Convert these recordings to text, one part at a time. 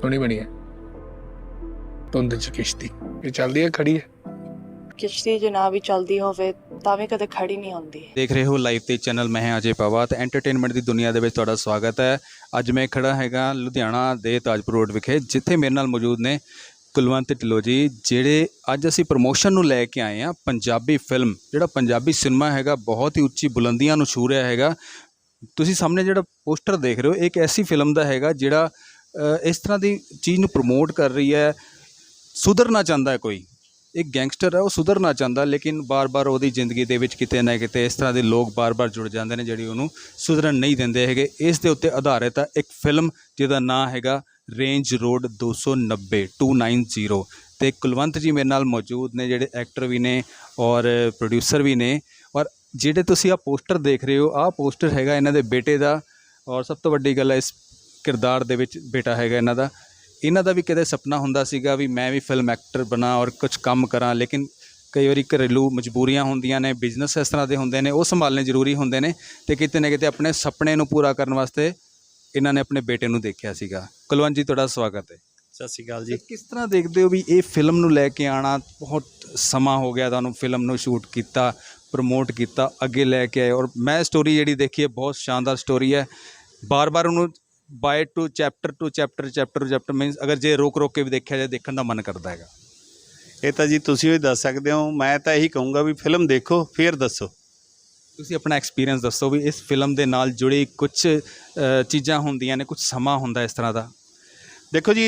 ਸੋਹਣੀ ਬਣੀ ਹੈ। ਧੁੰਦ ਚ ਕਿਸ਼ਤੀ। ਇਹ ਚੱਲਦੀ ਹੈ ਖੜੀ ਹੈ? ਕਿਸ਼ਤੀ ਜੇ ਨਾ ਵੀ ਚਲਦੀ ਹੋਵੇ ਤਾਂ ਵੀ ਕਦੇ ਖੜੀ ਨਹੀਂ ਹੁੰਦੀ। ਦੇਖ ਰਹੇ ਹੋ ਲਾਈਵ ਤੇ ਚੈਨਲ ਮੈਂ ਹਾਂ ਅਜੇ ਪਵਾ ਤੇ ਐਂਟਰਟੇਨਮੈਂਟ ਦੀ ਦੁਨੀਆ ਦੇ ਵਿੱਚ ਤੁਹਾਡਾ ਸਵਾਗਤ ਹੈ। ਅੱਜ ਮੈਂ ਖੜਾ ਹੈਗਾ ਲੁਧਿਆਣਾ ਦੇ ਤਾਜਪੁਰ ਰੋਡ ਵਿਖੇ ਜਿੱਥੇ ਮੇਰੇ ਨਾਲ ਮੌਜੂਦ ਨੇ ਕੁਲਵੰਤ ਢਿੱਲੋਂ ਜੀ ਜਿਹੜੇ ਅੱਜ ਅਸੀਂ ਪ੍ਰੋਮੋਸ਼ਨ ਨੂੰ ਲੈ ਕੇ ਆਏ ਆ ਪੰਜਾਬੀ ਫਿਲਮ ਜਿਹੜਾ ਪੰਜਾਬੀ ਸਿਨੇਮਾ ਹੈਗਾ ਬਹੁਤ ਹੀ ਉੱਚੀ ਬੁਲੰਦੀਆਂ ਨੂੰ ਛੂ ਰਿਹਾ ਹੈਗਾ। ਤੁਸੀਂ ਸਾਹਮਣੇ ਜਿਹੜਾ ਪੋਸਟਰ ਦੇਖ ਰਹੇ ਹੋ ਇੱਕ ਐਸੀ ਫਿਲਮ ਦਾ ਹੈਗਾ ਜਿਹੜਾ ਇਸ ਤਰ੍ਹਾਂ ਦੀ ਚੀਜ਼ ਨੂੰ ਪ੍ਰਮੋਟ ਕਰ ਰਹੀ ਹੈ। ਸੁਧਰਨਾ ਚਾਹੁੰਦਾ ਹੈ ਕੋਈ। ਇੱਕ ਗੈਂਗਸਟਰ ਹੈ, ਉਹ ਸੁਧਰਨਾ ਚਾਹੁੰਦਾ ਲੇਕਿਨ ਬਾਰ-ਬਾਰ ਉਹਦੀ ਜ਼ਿੰਦਗੀ ਦੇ ਵਿੱਚ ਕਿਤੇ ਨਾ ਕਿਤੇ ਇਸ ਤਰ੍ਹਾਂ ਦੇ ਲੋਕ ਬਾਰ-ਬਾਰ ਜੁੜ ਜਾਂਦੇ ਨੇ, ਜਿਹੜੀ ਉਹਨੂੰ ਸੁਧਰਨ ਨਹੀਂ ਦਿੰਦੇ ਹੈਗੇ। ਇਸ ਦੇ ਉੱਤੇ ਆਧਾਰਿਤ ਹੈ ਇੱਕ ਫਿਲਮ ਜਿਹਦਾ ਨਾਂ ਹੈਗਾ ਰੇਂਜ ਰੋਡ 290 290 ਤੇ ਕੁਲਵੰਤ ਜੀ ਮੇਰੇ ਨਾਲ ਮੌਜੂਦ ਨੇ, ਜਿਹੜੇ ਐਕਟਰ ਵੀ ਨੇ ਔਰ ਪ੍ਰੋਡਿਊਸਰ ਵੀ ਨੇ। ਔਰ ਜਿਹੜੇ ਤੁਸੀਂ ਆ ਪੋਸਟਰ ਦੇਖ ਰਹੇ ਹੋ, ਆਹ ਪੋਸਟਰ ਹੈਗਾ ਇਹਨਾਂ ਦੇ ਬੇਟੇ ਦਾ। ਔਰ ਸਭ ਤੋਂ ਵੱਡੀ ਗੱਲ ਹੈ, ਇਸ ਕਿਰਦਾਰ ਦੇ ਵਿੱਚ ਬੇਟਾ ਹੈਗਾ ਇਹਨਾਂ ਦਾ। ਇਹਨਾਂ ਦਾ ਵੀ ਕਦੇ ਸੁਪਨਾ ਹੁੰਦਾ ਸੀਗਾ ਵੀ ਮੈਂ ਵੀ ਫਿਲਮ ਐਕਟਰ ਬਣਾ ਔਰ ਕੁਝ ਕੰਮ ਕਰਾਂ ਲੇਕਿਨ ਕਈ ਵਾਰੀ ਘਰੇਲੂ ਮਜਬੂਰੀਆਂ ਹੁੰਦੀਆਂ ਨੇ ਬਿਜ਼ਨਸ ਇਸ ਤਰ੍ਹਾਂ ਦੇ ਹੁੰਦੇ ਨੇ ਉਹ ਸੰਭਾਲਣੇ ਜ਼ਰੂਰੀ ਹੁੰਦੇ ਨੇ ਤੇ ਕਿਤੇ ਨਾ ਕਿਤੇ ਆਪਣੇ ਸੁਪਨੇ ਨੂੰ ਪੂਰਾ ਕਰਨ ਵਾਸਤੇ ਇਹਨਾਂ ਨੇ ਆਪਣੇ ਬੇਟੇ ਨੂੰ ਦੇਖਿਆ ਸੀਗਾ। ਕੁਲਵੰਤ ਜੀ ਤੁਹਾਡਾ ਸਵਾਗਤ ਹੈ। ਸਤਿ ਸ਼੍ਰੀ ਅਕਾਲ ਜੀ। ਜੀ ਕਿਸ ਤਰ੍ਹਾਂ ਦੇਖਦੇ ਹੋ ਵੀ ਇਹ ਫਿਲਮ ਨੂੰ ਲੈ ਕੇ ਆਣਾ ਬਹੁਤ ਸਮਾਂ ਹੋ ਗਿਆ ਤੁਹਾਨੂੰ ਫਿਲਮ ਨੂੰ ਸ਼ੂਟ ਕੀਤਾ ਪ੍ਰਮੋਟ ਕੀਤਾ ਅੱਗੇ ਲੈ ਕੇ ਆਏ ਔਰ ਮੈਂ ਸਟੋਰੀ ਜਿਹੜੀ ਦੇਖੀ ਹੈ ਬਹੁਤ ਸ਼ਾਨਦਾਰ ਸਟੋਰੀ ਹੈ। ਬਾਰ-ਬਾਰ ਉਹਨੂੰ by two chapter two chapter chapter chapter means ਅਗਰ ਜੇ ਰੋਕ ਰੋਕ ਕੇ ਵੀ ਦੇਖਿਆ ਜਾਏ ਦੇਖਣ ਦਾ ਮਨ ਕਰਦਾ ਹੈਗਾ। ਇਹ ਤਾਂ ਜੀ ਤੁਸੀਂ ਹੀ ਦੱਸ ਸਕਦੇ ਹੋ ਮੈਂ ਤਾਂ ਇਹੀ ਕਹੂੰਗਾ ਵੀ ਫਿਲਮ ਦੇਖੋ ਫਿਰ ਦੱਸੋ। ਤੁਸੀਂ ਆਪਣਾ ਐਕਸਪੀਰੀਅੰਸ ਦੱਸੋ ਵੀ ਇਸ ਫਿਲਮ ਦੇ ਨਾਲ ਜੁੜੀ ਕੁਝ ਚੀਜ਼ਾਂ ਹੁੰਦੀਆਂ ਨੇ ਕੁਝ ਸਮਾਂ ਹੁੰਦਾ ਇਸ ਤਰ੍ਹਾਂ ਦਾ। ਦੇਖੋ ਜੀ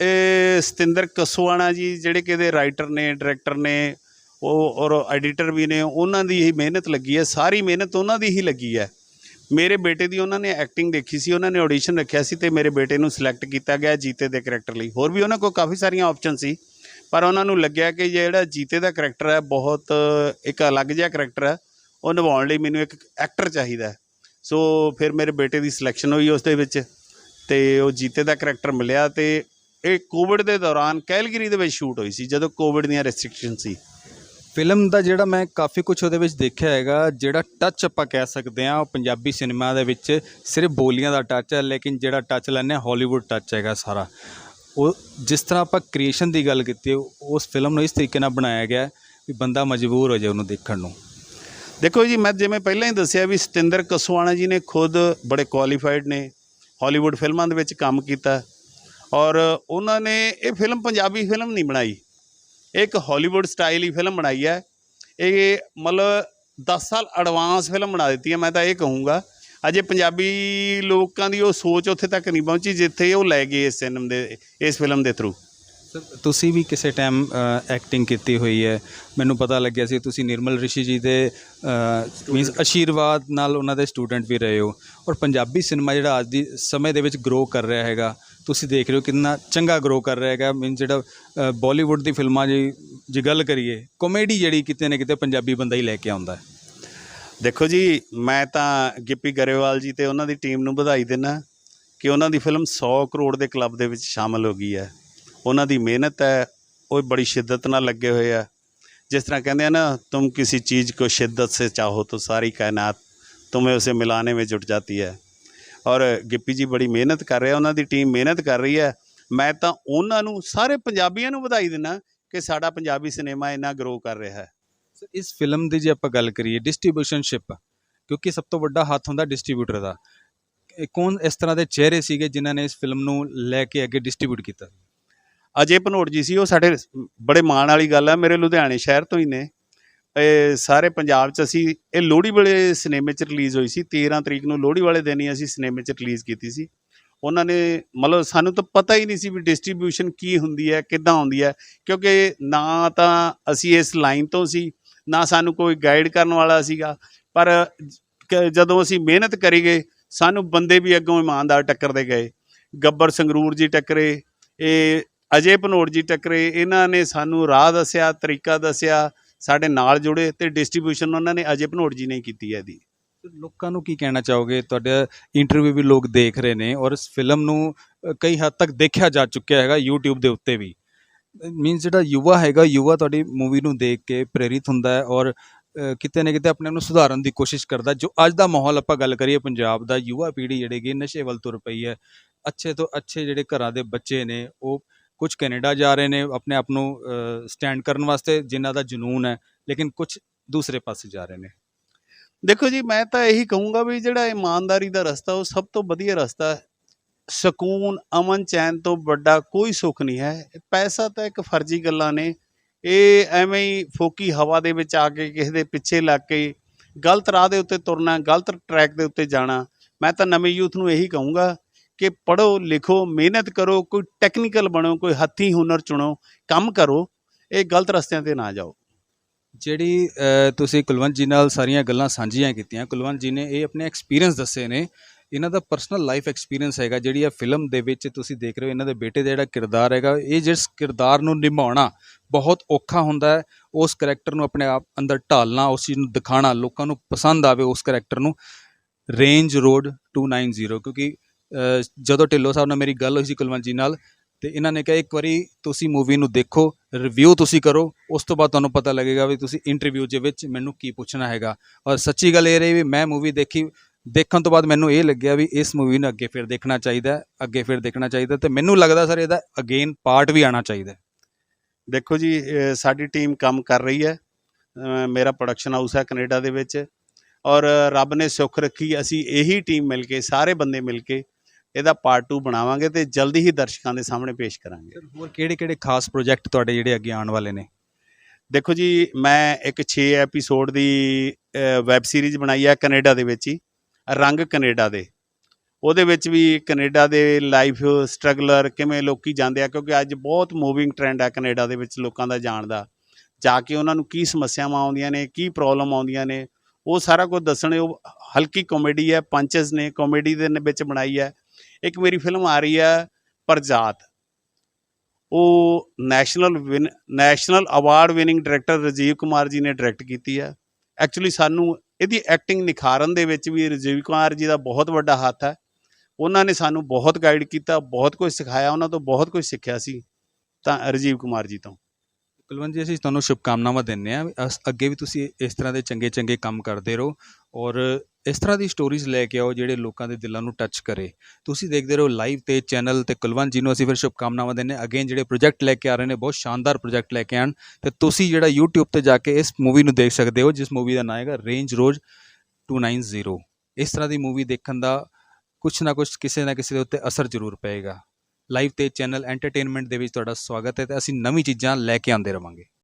ਇਹ ਸਤਿੰਦਰ ਕਸਵਾਣਾ ਜੀ ਜਿਹੜੇ ਕਿ ਇਹਦੇ ਰਾਈਟਰ ਨੇ ਡਾਇਰੈਕਟਰ ਨੇ ਉਹ ਔਰ ਐਡੀਟਰ ਵੀ ਨੇ ਉਹਨਾਂ ਦੀ ਹੀ ਮਿਹਨਤ ਲੱਗੀ ਹੈ ਸਾਰੀ ਮਿਹਨਤ ਉਹਨਾਂ ਦੀ ਹੀ ਲੱਗੀ ਹੈ। ਮੇਰੇ ਬੇਟੇ ਦੀ ਉਹਨਾਂ ਨੇ ਐਕਟਿੰਗ ਦੇਖੀ ਸੀ, ਉਹਨਾਂ ਨੇ ਆਡੀਸ਼ਨ ਰੱਖਿਆ ਸੀ ਤੇ ਮੇਰੇ ਬੇਟੇ ਨੂੰ ਸਿਲੈਕਟ ਕੀਤਾ ਗਿਆ ਜੀਤੇ ਦੇ ਕਰੈਕਟਰ ਲਈ। ਹੋਰ ਵੀ ਉਹਨਾਂ ਕੋਲ ਕਾਫੀ ਸਾਰੀਆਂ ਆਪਸ਼ਨ ਸੀ, ਪਰ ਉਹਨਾਂ ਨੂੰ ਲੱਗਿਆ ਕਿ ਜਿਹੜਾ ਜੀਤੇ ਦਾ ਕਰੈਕਟਰ ਹੈ, ਬਹੁਤ ਇੱਕ ਅਲੱਗ ਜਿਹਾ ਕਰੈਕਟਰ ਹੈ। ਉਹ ਨਿਭਾਉਣ ਲਈ ਮੈਨੂੰ ਇੱਕ ਐਕਟਰ ਚਾਹੀਦਾ ਸੋ ਫਿਰ ਮੇਰੇ ਬੇਟੇ ਦੀ ਸਿਲੈਕਸ਼ਨ ਹੋਈ ਉਸ ਦੇ ਵਿੱਚ ਤੇ ਉਹ ਜੀਤੇ ਦਾ ਕਰੈਕਟਰ ਮਿਲਿਆ ਤੇ ਇਹ ਕੋਵਿਡ ਦੇ ਦੌਰਾਨ ਕੈਲਗਰੀ ਦੇ ਵਿੱਚ ਸ਼ੂਟ ਹੋਈ ਸੀ, ਜਦੋਂ ਕੋਵਿਡ ਦੀਆਂ ਰੈਸਟ੍ਰਿਕਸ਼ਨ ਸੀ। ਫਿਲਮ ਦਾ ਜਿਹੜਾ ਮੈਂ ਕਾਫੀ ਕੁਝ ਉਹਦੇ ਵਿੱਚ ਦੇਖਿਆ ਹੈਗਾ, ਜਿਹੜਾ ਟੱਚ ਆਪਾਂ ਕਹਿ ਸਕਦੇ ਹਾਂ, ਉਹ ਪੰਜਾਬੀ ਸਿਨੇਮਾ ਦੇ ਵਿੱਚ ਸਿਰਫ ਬੋਲੀਆਂ ਦਾ ਟੱਚ ਹੈ, ਲੇਕਿਨ ਜਿਹੜਾ ਟੱਚ ਲੈਂਦੇ ਹਾਂ ਹਾਲੀਵੁੱਡ ਟੱਚ ਹੈਗਾ ਸਾਰਾ। ਉਹ ਜਿਸ ਤਰ੍ਹਾਂ ਆਪਾਂ ਕ੍ਰੀਏਸ਼ਨ ਦੀ ਗੱਲ ਕੀਤੀ, ਉਸ ਫਿਲਮ ਨੂੰ ਇਸ ਤਰੀਕੇ ਨਾਲ ਬਣਾਇਆ ਗਿਆ ਵੀ ਬੰਦਾ ਮਜਬੂਰ ਹੋ ਜਾਏ ਉਹਨੂੰ ਦੇਖਣ ਨੂੰ। ਦੇਖੋ ਜੀ, ਮੈਂ ਜਿਵੇਂ ਪਹਿਲਾਂ ਹੀ ਦੱਸਿਆ ਵੀ ਸਤਿੰਦਰ ਕਸਵਾਣਾ ਜੀ ਨੇ ਖੁਦ ਬੜੇ ਕੁਆਲੀਫਾਈਡ ਨੇ ਹਾਲੀਵੁੱਡ ਫਿਲਮਾਂ ਦੇ ਵਿੱਚ ਕੰਮ ਕੀਤਾ, ਔਰ ਉਹਨਾਂ ਨੇ ਇਹ ਫਿਲਮ ਪੰਜਾਬੀ ਫਿਲਮ ਨਹੀਂ ਬਣਾਈ। ਇੱਕ ਹਾਲੀਵੁੱਡ ਸਟਾਈਲ ਹੀ ਫਿਲਮ ਬਣਾਈ ਹੈ। ਇਹ ਮਤਲਬ 10 ਸਾਲ ਐਡਵਾਂਸ ਫਿਲਮ ਬਣਾ ਦਿੱਤੀ ਹੈ ਮੈਂ ਤਾਂ ਇਹ ਕਹੂੰਗਾ। ਅਜੇ ਪੰਜਾਬੀ ਲੋਕਾਂ ਦੀ ਉਹ ਸੋਚ ਉੱਥੇ ਤੱਕ ਨਹੀਂ ਪਹੁੰਚੀ ਜਿੱਥੇ ਉਹ ਲੈ ਗਏ ਇਸ ਸਿਨੇਮ ਦੇ ਇਸ ਫਿਲਮ ਦੇ ਥਰੂ ਸਰ ਤੁਸੀਂ ਵੀ ਕਿਸੇ ਟਾਈਮ ਐਕਟਿੰਗ ਕੀਤੀ ਹੋਈ ਹੈ? ਮੈਨੂੰ ਪਤਾ ਲੱਗਿਆ ਸੀ ਤੁਸੀਂ ਨਿਰਮਲ ਰਿਸ਼ੀ ਜੀ ਦੇ ਮੀਨਸ ਆਸ਼ੀਰਵਾਦ ਨਾਲ ਉਹਨਾਂ ਦੇ ਸਟੂਡੈਂਟ ਵੀ ਰਹੇ ਹੋ। ਔਰ ਪੰਜਾਬੀ ਸਿਨੇਮਾ ਜਿਹੜਾ ਅੱਜ ਦੀ ਸਮੇਂ ਦੇ ਵਿੱਚ ਗਰੋ ਕਰ ਰਿਹਾ ਹੈਗਾ ਤੁਸੀਂ ਦੇਖ ਰਹੇ ਹੋ ਕਿੰਨਾ ਚੰਗਾ ਗਰੋ ਕਰ ਰਿਹਾ ਹੈਗਾ ਮੀਨ ਜਿਹੜਾ ਬਾਲੀਵੁੱਡ ਦੀ ਫਿਲਮਾਂ ਜੀ ਜੇ ਗੱਲ ਕਰੀਏ ਕਾਮੇਡੀ ਜਿਹੜੀ ਕਿਤੇ ਨਾ ਕਿਤੇ ਪੰਜਾਬੀ ਬੰਦਾ ਹੀ ਲੈ ਕੇ ਆਉਂਦਾ ਹੈ ਦੇਖੋ ਜੀ ਮੈਂ ਤਾਂ ਗਿੱਪੀ ਗਰੇਵਾਲ ਜੀ ਤੇ ਉਹਨਾਂ ਦੀ ਟੀਮ ਨੂੰ ਵਧਾਈ ਦਿੰਦਾ ਕਿ ਉਹਨਾਂ ਦੀ ਫਿਲਮ 100 ਕਰੋੜ ਦੇ ਕਲੱਬ ਦੇ ਵਿੱਚ ਸ਼ਾਮਲ ਹੋ ਗਈ ਹੈ ਉਹਨਾਂ ਦੀ ਮਿਹਨਤ ਹੈ ਉਹ ਬੜੀ ਸ਼ਿੱਦਤ ਨਾਲ ਲੱਗੇ ਹੋਏ ਆ ਜਿਸ ਤਰ੍ਹਾਂ ਕਹਿੰਦੇ ਆ ਨਾ ਤੁਮ ਕਿਸੇ ਚੀਜ਼ को शिद्दत से चाहो तो सारी कायनात तुम्हें उसे मिलाने में जुट जाती है ਔਰ ਗਿੱਪੀ ਜੀ ਬੜੀ ਮਿਹਨਤ ਕਰ ਰਿਹਾ ਉਹਨਾਂ ਦੀ ਟੀਮ ਮਿਹਨਤ ਕਰ ਰਹੀ ਹੈ। ਮੈਂ ਤਾਂ ਉਹਨਾਂ ਨੂੰ ਸਾਰੇ ਪੰਜਾਬੀਆਂ ਨੂੰ ਵਧਾਈ ਦਿੰਦਾ ਕਿ ਸਾਡਾ ਪੰਜਾਬੀ ਸਿਨੇਮਾ ਇੰਨਾ ਗਰੋ ਕਰ ਰਿਹਾ ਹੈ। ਇਸ ਫਿਲਮ ਦੀ ਜੇ ਆਪਾਂ ਗੱਲ ਕਰੀਏ ਡਿਸਟ੍ਰੀਬਿਊਸ਼ਨਸ਼ਿਪ ਕਿਉਂਕਿ ਸਭ ਤੋਂ ਵੱਡਾ ਹੱਥ ਹੁੰਦਾ ਡਿਸਟ੍ਰੀਬਿਊਟਰ ਦਾ। ਕੌਣ ਇਸ ਤਰ੍ਹਾਂ ਦੇ ਚਿਹਰੇ ਸੀਗੇ ਜਿਨ੍ਹਾਂ ਨੇ ਇਸ ਫਿਲਮ ਨੂੰ ਲੈ ਕੇ ਅੱਗੇ ਡਿਸਟ੍ਰੀਬਿਊਟ ਕੀਤਾ ਅਜੇ ਭਨੋਟ ਜੀ ਸੀ ਉਹ ਸਾਡੇ ਬੜੇ ਮਾਣ ਵਾਲੀ ਗੱਲ ਹੈ ਮੇਰੇ ਲੁਧਿਆਣੇ ਸ਼ਹਿਰ ਤੋਂ ਹੀ ਨੇ। ਸਾਰੇ ਪੰਜਾਬ 'ਚ ਅਸੀਂ, ਇਹ ਲੋਹੜੀ ਵਾਲੇ ਸਿਨੇਮੇ 'ਚ ਰਿਲੀਜ਼ ਹੋਈ ਸੀ 13 ਤਰੀਕ ਨੂੰ ਲੋਹੜੀ ਵਾਲੇ ਦਿਨ ਹੀ ਅਸੀਂ ਸਿਨੇਮੇ 'ਚ ਰਿਲੀਜ਼ ਕੀਤੀ ਸੀ। ਉਹਨਾਂ ਨੇ ਮਤਲਬ ਸਾਨੂੰ ਤਾਂ ਪਤਾ ਹੀ ਨਹੀਂ ਸੀ ਵੀ ਡਿਸਟ੍ਰੀਬਿਊਸ਼ਨ ਕੀ ਹੁੰਦੀ ਹੈ, ਕਿੱਦਾਂ ਹੁੰਦੀ ਹੈ, ਕਿਉਂਕਿ ਨਾ ਤਾਂ ਅਸੀਂ ਇਸ ਲਾਈਨ ਤੋਂ ਸੀ, ਨਾ ਸਾਨੂੰ ਕੋਈ ਗਾਈਡ ਕਰਨ ਵਾਲਾ ਸੀਗਾ। ਪਰ ਜਦੋਂ ਅਸੀਂ ਮਿਹਨਤ ਕਰੀ ਗਏ, ਸਾਨੂੰ ਬੰਦੇ ਵੀ ਅੱਗੋਂ ਇਮਾਨਦਾਰ ਟੱਕਰਦੇ ਗਏ। ਗੱਬਰ ਸੰਗਰੂਰ ਜੀ ਟੱਕਰੇ, ਇਹ ਅਜੇ ਭਨੋੜ ਜੀ ਟੱਕਰੇ, ਇਹਨਾਂ ਨੇ ਸਾਨੂੰ ਰਾਹ ਦੱਸਿਆ, ਤਰੀਕਾ ਦੱਸਿਆ ਸਾਡੇ ਨਾਲ ਜੁੜੇ ਤੇ ਡਿਸਟ੍ਰੀਬਿਊਸ਼ਨ ਉਹਨਾਂ ਨੇ ਅਜੇ ਭਨੋੜ ਜੀ ਨੇ ਕੀਤੀ ਹੈ ਇਹਦੀ। ਲੋਕਾਂ ਨੂੰ ਕੀ ਕਹਿਣਾ ਚਾਹੋਗੇ? ਤੁਹਾਡਾ ਇੰਟਰਵਿਊ ਵੀ ਲੋਕ ਦੇਖ ਰਹੇ ਨੇ ਔਰ ਇਸ ਫਿਲਮ ਨੂੰ ਕਈ ਹੱਦ ਤੱਕ ਦੇਖਿਆ ਜਾ ਚੁੱਕਿਆ ਹੈਗਾ YouTube ਦੇ ਉੱਤੇ ਵੀ। ਮੀਨਸ ਜਿਹੜਾ ਯੁਵਾ ਹੈਗਾ, ਯੁਵਾ ਤੁਹਾਡੀ ਮੂਵੀ ਨੂੰ ਦੇਖ ਕੇ ਪ੍ਰੇਰਿਤ ਹੁੰਦਾ ਹੈ ਔਰ ਕਿਤੇ ਨਾ ਕਿਤੇ ਆਪਣੇ ਆਪ ਨੂੰ ਸੁਧਾਰਨ ਦੀ ਕੋਸ਼ਿਸ਼ ਕਰਦਾ ਜੋ ਅੱਜ ਦਾ ਮਾਹੌਲ ਆਪਾਂ ਗੱਲ ਕਰੀਏ ਪੰਜਾਬ ਦਾ, ਯੁਵਾ ਪੀੜ੍ਹੀ ਜਿਹੜੀ ਕਿ ਨਸ਼ੇ ਵੱਲ ਤੁਰ ਪਈ ਹੈ। ਅੱਛੇ ਤੋਂ ਅੱਛੇ ਜਿਹੜੇ ਘਰਾਂ ਦੇ ਬੱਚੇ ਨੇ, ਉਹ ਕੁਝ ਕੈਨੇਡਾ ਜਾ ਰਹੇ ਨੇ ਆਪਣੇ ਆਪ ਨੂੰ ਸਟੈਂਡ ਕਰਨ ਵਾਸਤੇ, ਜਿਨ੍ਹਾਂ ਦਾ ਜਨੂਨ ਹੈ, ਲੇਕਿਨ ਕੁਝ ਦੂਸਰੇ ਪਾਸੇ ਜਾ ਰਹੇ ਨੇ। ਦੇਖੋ ਜੀ, ਮੈਂ ਤਾਂ ਇਹੀ ਕਹੂੰਗਾ ਵੀ ਜਿਹੜਾ ਇਮਾਨਦਾਰੀ ਦਾ ਰਸਤਾ, ਉਹ ਸਭ ਤੋਂ ਵਧੀਆ ਰਸਤਾ ਹੈ। ਸਕੂਨ, ਅਮਨ, ਚੈਨ ਤੋਂ ਵੱਡਾ ਕੋਈ ਸੁੱਖ ਨਹੀਂ ਹੈ। ਪੈਸਾ ਤਾਂ ਇੱਕ ਫਰਜ਼ੀ ਗੱਲਾਂ ਨੇ। ਇਹ ਐਵੇਂ ਹੀ ਫੋਕੀ ਹਵਾ ਦੇ ਵਿੱਚ ਆ ਕੇ ਕਿਸੇ ਦੇ ਪਿੱਛੇ ਲੱਗ ਕੇ ਗਲਤ ਰਾਹ ਦੇ ਉੱਤੇ ਤੁਰਨਾ, ਗਲਤ ਟਰੈਕ ਦੇ ਉੱਤੇ ਜਾਣਾ, ਮੈਂ ਤਾਂ ਨਵੇਂ ਯੂਥ ਨੂੰ ਇਹੀ ਕਹੂੰਗਾ ਕਿ ਪੜੋ ਲਿਖੋ, ਮਿਹਨਤ ਕਰੋ, ਕੋਈ ਟੈਕਨੀਕਲ ਬਣੋ, ਕੋਈ ਹੱਥੀਂ ਹੁਨਰ ਚੁਣੋ, ਕੰਮ ਕਰੋ, ਇਹ ਗਲਤ ਰਸਤਿਆਂ ਤੇ ਨਾ ਜਾਓ। ਜਿਹੜੀ ਤੁਸੀਂ ਕੁਲਵੰਤ ਜੀ ਨਾਲ ਸਾਰੀਆਂ ਗੱਲਾਂ ਸਾਂਝੀਆਂ ਕੀਤੀਆਂ, ਕੁਲਵੰਤ ਜੀ ਨੇ ਇਹ ਆਪਣੇ ਐਕਸਪੀਰੀਅੰਸ ਦੱਸੇ ਨੇ। ਇਹਨਾਂ ਦਾ ਪਰਸਨਲ ਲਾਈਫ ਐਕਸਪੀਰੀਅੰਸ ਹੈਗਾ, ਜਿਹੜੀ ਆ ਫਿਲਮ ਦੇ ਵਿੱਚ ਤੁਸੀਂ ਦੇਖ ਰਹੇ ਹੋ, ਇਹਨਾਂ ਦੇ ਬੇਟੇ ਦਾ ਜਿਹੜਾ ਕਿਰਦਾਰ ਹੈਗਾ, ਇਹ ਜਿਸ ਕਿਰਦਾਰ ਨੂੰ ਨਿਭਾਉਣਾ ਬਹੁਤ ਔਖਾ ਹੁੰਦਾ ਹੈ, ਉਸ ਕਰੈਕਟਰ ਨੂੰ ਆਪਣੇ ਆਪ ਅੰਦਰ ਢਾਲਣਾ, ਉਸ ਚੀਜ਼ ਨੂੰ ਦਿਖਾਣਾ ਲੋਕਾਂ ਨੂੰ ਪਸੰਦ ਆਵੇ ਉਸ ਕਰੈਕਟਰ ਨੂੰ। ਰੇਂਜ ਰੋਡ 290 ਕਿਉਂਕਿ ਜਦੋਂ ਢਿੱਲੋਂ ਸਾਹਿਬ ਨਾਲ ਮੇਰੀ ਗੱਲ ਹੋਈ ਸੀ ਕੁਲਵੰਤ ਜੀ ਨਾਲ, ਤੇ ਇਹਨਾਂ ਨੇ ਕਿਹਾ, ਇੱਕ ਵਾਰੀ ਤੁਸੀਂ ਮੂਵੀ ਨੂੰ ਦੇਖੋ ਰਿਵਿਊ ਤੁਸੀਂ ਕਰੋ, ਉਸ ਤੋਂ ਬਾਅਦ ਤੁਹਾਨੂੰ ਪਤਾ ਲੱਗੇਗਾ ਵੀ ਤੁਸੀਂ ਇੰਟਰਵਿਊ ਦੇ ਵਿੱਚ ਮੈਨੂੰ ਕੀ ਪੁੱਛਣਾ ਹੈਗਾ। ਔਰ ਸੱਚੀ ਗੱਲ ਇਹ ਰਹੀ ਵੀ ਮੈਂ ਮੂਵੀ ਦੇਖੀ, ਦੇਖਣ ਤੋਂ ਬਾਅਦ ਮੈਨੂੰ ਇਹ ਲੱਗਿਆ ਵੀ ਇਸ ਮੂਵੀ ਨੂੰ ਅੱਗੇ ਫਿਰ ਦੇਖਣਾ ਚਾਹੀਦਾ ਅੱਗੇ ਫਿਰ ਦੇਖਣਾ ਚਾਹੀਦਾ ਤੇ ਮੈਨੂੰ ਲੱਗਦਾ ਸਰ ਇਹਦਾ ਅਗੇਨ ਪਾਰਟ ਵੀ ਆਣਾ ਚਾਹੀਦਾ ਦੇਖੋ ਜੀ ਅਹ ਸਾਡੀ ਟੀਮ ਕੰਮ ਕਰ ਰਹੀ ਹੈ, ਅਹ ਮੇਰਾ ਪ੍ਰੋਡਕਸ਼ਨ ਹਾਊਸ ਹੈ ਕੈਨੇਡਾ ਦੇ ਵਿੱਚ, ਔਰ ਰੱਬ ਨੇ ਸੁੱਖ ਰੱਖੀ, ਅਸੀਂ ਇਹੀ ਟੀਮ ਮਿਲ ਕੇ, ਸਾਰੇ ਬੰਦੇ ਮਿਲ ਕੇ ਇਹਦਾ ਪਾਰਟ 2 ਬਣਾਵਾਂਗੇ ਤੇ ਜਲਦੀ ਹੀ ਦਰਸ਼ਕਾਂ ਦੇ ਸਾਹਮਣੇ ਪੇਸ਼ ਕਰਾਂਗੇ। ਹੋਰ ਕਿਹੜੇ ਕਿਹੜੇ ਖਾਸ ਪ੍ਰੋਜੈਕਟ ਤੁਹਾਡੇ ਜਿਹੜੇ ਅੱਗੇ ਆਉਣ ਵਾਲੇ ਨੇ? ਦੇਖੋ ਜੀ ਮੈਂ ਇੱਕ 6 ਐਪੀਸੋਡ ਦੀ ਵੈਬ ਸੀਰੀਜ਼ ਬਣਾਈ ਹੈ ਕੈਨੇਡਾ ਦੇ ਵਿੱਚ ਹੀ ਰੰਗ ਕੈਨੇਡਾ ਦੇ। ਉਹਦੇ ਵਿੱਚ ਵੀ ਕੈਨੇਡਾ ਦੇ ਲਾਈਫ ਸਟਰਗਲਰ ਕਿਵੇਂ ਲੋਕੀ ਜਾਂਦੇ ਆ ਕਿਉਂਕਿ ਅੱਜ ਬਹੁਤ ਮੂਵਿੰਗ ਟ੍ਰੈਂਡ ਹੈ ਕੈਨੇਡਾ ਦੇ ਵਿੱਚ ਲੋਕਾਂ ਦਾ ਜਾਣ ਦਾ। ਜਾ ਕੇ ਉਹਨਾਂ ਨੂੰ ਕੀ ਸਮੱਸਿਆਵਾਂ ਆਉਂਦੀਆਂ ਨੇ ਕੀ ਪ੍ਰੋਬਲਮ ਆਉਂਦੀਆਂ ਨੇ ਉਹ ਸਾਰਾ ਕੁਝ ਦੱਸਣੇ ਉਹ ਹਲਕੀ ਕਾਮੇਡੀ ਹੈ ਪੰਚਸ ਨੇ ਕਾਮੇਡੀ ਦੇ ਵਿੱਚ ਬਣਾਈ ਹੈ ਇੱਕ ਮੇਰੀ ਫਿਲਮ ਆ ਰਹੀ ਹੈ ਪ੍ਰਜਾਤ। ਉਹ national win, national award winning director Rajeev Kumar ji ਨੇ ਡਾਇਰੈਕਟ ਕੀਤੀ ਹੈ। ਐਕਚੁਅਲੀ ਸਾਨੂੰ ਇਹਦੀ ਐਕਟਿੰਗ ਨਿਖਾਰਨ ਦੇ ਵਿੱਚ ਵੀ ਰਾਜੀਵ ਕੁਮਾਰ ਜੀ ਦਾ ਬਹੁਤ ਵੱਡਾ ਹੱਥ ਹੈ। ਉਹਨਾਂ ਨੇ ਸਾਨੂੰ ਬਹੁਤ ਗਾਈਡ ਕੀਤਾ, ਬਹੁਤ ਕੁਝ ਸਿਖਾਇਆ, ਉਹਨਾਂ ਤੋਂ ਬਹੁਤ ਕੁਝ ਸਿੱਖਿਆ ਸੀ ਤਾਂ ਰਾਜੀਵ ਕੁਮਾਰ ਜੀ ਤੋਂ। ਕੁਲਵੰਤ ਜੀ, ਅਸੀਂ ਤੁਹਾਨੂੰ ਸ਼ੁਭਕਾਮਨਾਵਾਂ ਦਿੰਦੇ ਹਾਂ। ਅੱਗੇ ਵੀ ਤੁਸੀਂ ਇਸ ਤਰ੍ਹਾਂ ਦੇ ਚੰਗੇ ਚੰਗੇ ਕੰਮ ਕਰਦੇ ਰਹੋ। ਔਰ ਇਸ ਤਰ੍ਹਾਂ ਦੀ ਸਟੋਰੀਜ਼ ਲੈ ਕੇ ਆਓ ਜਿਹੜੇ ਲੋਕਾਂ ਦੇ ਦਿਲਾਂ ਨੂੰ ਟੱਚ ਕਰੇ। ਤੁਸੀਂ ਦੇਖਦੇ ਰਹੋ ਲਾਈਵ ਤੇ ਚੈਨਲ ਤੇ ਕੁਲਵੰਤ ਜੀ ਨੂੰ ਅਸੀਂ ਫਿਰ ਸ਼ੁਭਕਾਮਨਾਵਾਂ ਦਿੰਦੇ ਹਾਂ। ਅਗੇਨ ਜਿਹੜੇ ਪ੍ਰੋਜੈਕਟ ਲੈ ਕੇ ਆ ਰਹੇ ਨੇ, ਬਹੁਤ ਸ਼ਾਨਦਾਰ ਪ੍ਰੋਜੈਕਟ ਲੈ ਕੇ ਆਣ ਤੇ ਤੁਸੀਂ ਜਿਹੜਾ YouTube ਤੇ ਜਾ ਕੇ ਇਸ ਮੂਵੀ ਨੂੰ ਦੇਖ ਸਕਦੇ ਹੋ, ਜਿਸ ਮੂਵੀ ਦਾ ਨਾਮ ਹੈਗਾ ਰੇਂਜ ਰੋਜ਼ 290 ਇਸ ਤਰ੍ਹਾਂ ਦੀ ਮੂਵੀ ਦੇਖਣ ਦਾ ਕੁਛ ਨਾ ਕੁਛ ਕਿਸੇ ਨਾ ਕਿਸੇ ਦੇ ਉੱਤੇ ਅਸਰ ਜ਼ਰੂਰ ਪਏਗਾ। ਲਾਈਵ ਤੇ ਚੈਨਲ ਐਂਟਰਟੇਨਮੈਂਟ ਦੇ ਵਿੱਚ ਤੁਹਾਡਾ ਸਵਾਗਤ ਹੈ ਤੇ ਅਸੀਂ ਨਵੀਂ ਚੀਜ਼ਾਂ ਲੈ ਕੇ ਆਉਂਦੇ ਰਵਾਂਗੇ।